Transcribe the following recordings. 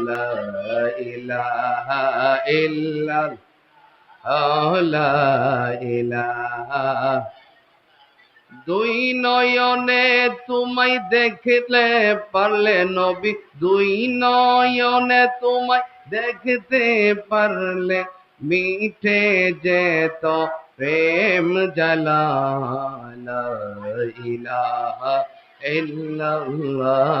لا إله إلا الله لا إله দুই নয়নে তোমায় দেখলে পারলে নবী দুই নয়নে তোমায় দেখতে পারলে মিঠে যেত প্রেম জ্বালা লা ইলাহা ইল্লাল্লাহ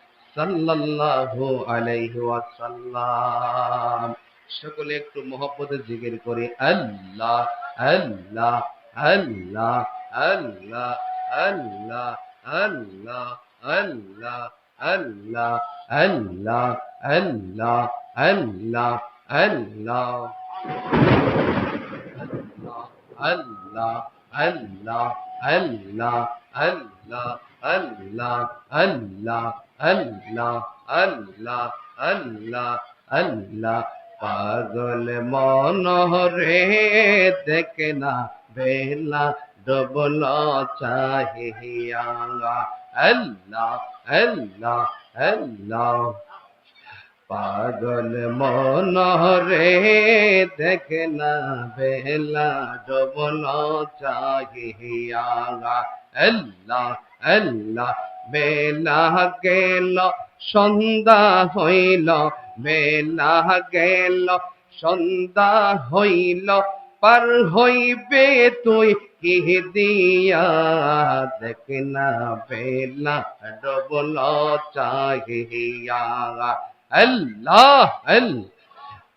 সাল্লাল্লাহু আলাইহি ওয়াসাল্লাম সকলে একটু মহব্বতে জিকির করে আল্লাহ আল্লাহ আল্লাহ আল্লাহ আল্লাহ আল্লাহ আল্লাহ আল্লাহ আল্লাহ আল্লাহ আল্লাহ আল্লাহ আল্লাহ আল্লাহ আল্লাহ আল্লাহ আল্লাহ আল্লাহ আল্লাহ আল্লাহ আল্লাহ আল্লাহ। পাগল মন রে দেখে না বেলা ডবল চাহিয়া আল্লাহ আল্লাহ আল্লাহ। পাগল মন রে দেখে না বেলা ডবল চাহিয়া আল্লাহ আল্লাহ বেলা গেল, সন্ধ্যা হইল, বেলা গেল, সন্ধ্যা হইল, পার হইবে তুই কি দিয়া? দেখ না বেলা, ডবল চাহিয়া। আল্লাহ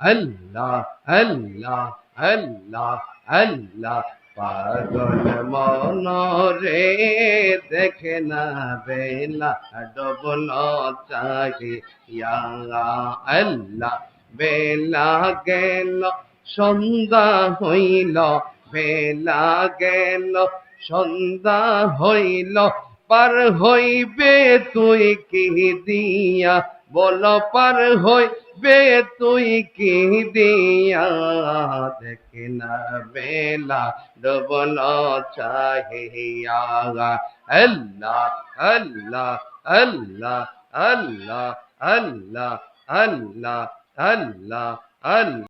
আল্লাহ আল্লাহ আল্লাহ আল্লাহ পাগল মন রে দেখে না বেলা, ডবল চাহিয়া আল্লাহ বেলা গেল, সন্ধ্যা হইল, বেলা গেল, সন্ধ্যা হইল, পার হইবে তুই কি দিয়া? বল পার হইবে তুই কি দিয়া? দেখে না বেলা ডবল চাহিয়া। আল্লাহ আল্লাহ আল্লাহ আল্লাহ আল্লাহ আল্লাহ আল্লাহ আল্লাহ।